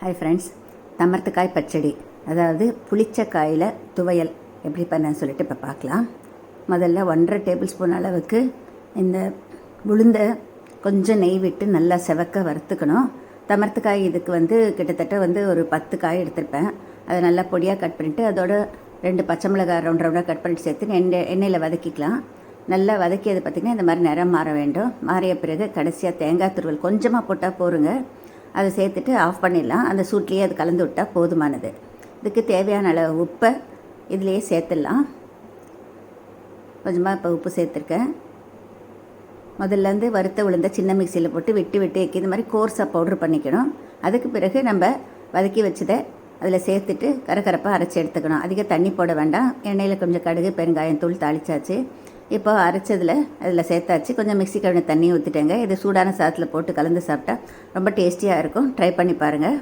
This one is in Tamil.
ஹாய் ஃப்ரெண்ட்ஸ் தமர்த்துக்காய் பச்சடி. அதாவது புளிச்ச காயில் துவையல். எப்படி பண்ணேன்னு சொல்லிட்டு இப்போ பார்க்கலாம் முதல்ல ஒன்றரை டேபிள் ஸ்பூன் அளவுக்கு இந்த உளுந்தை கொஞ்சம் நெய் விட்டு நல்லா செவக்க வறுத்துக்கணும். தமர்த்துக்காய் இதுக்கு வந்து கிட்டத்தட்ட வந்து ஒரு பத்து காய் எடுத்திருப்பேன். அதை நல்லா பொடியாக கட் பண்ணிவிட்டு அதோட ரெண்டு பச்சை மிளகாய் ரவுண்ட் ரவுண்டாக கட் பண்ணிட்டு சேர்த்து எண்ணெய் எண்ணெயில் வதக்கிக்கலாம். நல்லா வதக்கியது பார்த்திங்கன்னா இந்த மாதிரி நிறம் மாற வேண்டும். மாறிய பிறகு கடைசியாக தேங்காய் துருவல் கொஞ்சமாக போட்டால் போருங்க. அதை சேர்த்துட்டு ஆஃப் பண்ணிடலாம். அந்த சூட்லேயே அது கலந்து விட்டால் போதுமானது. இதுக்கு தேவையான அளவு உப்பை இதுலேயே சேர்த்துடலாம். கொஞ்சமாக இப்போ உப்பு சேர்த்துருக்கேன். முதல்ல வந்து வறுத்த உளுந்த சின்ன மிக்சியில் போட்டு விட்டு விட்டு இந்த மாதிரி கோர்ஸாக பவுட்ரு பண்ணிக்கணும். அதுக்கு பிறகு நம்ம வதக்கி வச்சதை அதில் சேர்த்துட்டு கரகரப்பாக அரைச்சி எடுத்துக்கணும். அதிக தண்ணி போட வேண்டாம். எண்ணெயில் கொஞ்சம் கடுகு பெருங்காயம் தூள் தாளிச்சாச்சு. இப்போ அரைச்சதில் அதில் சேர்த்தாச்சு. கொஞ்சம் மிக்ஸி கழுவின தண்ணி ஊற்றிட்டேங்க இது சூடான சாதத்தில் போட்டு கலந்து சாப்பிட்டா ரொம்ப டேஸ்டியாக இருக்கும். ட்ரை பண்ணி பாருங்கள்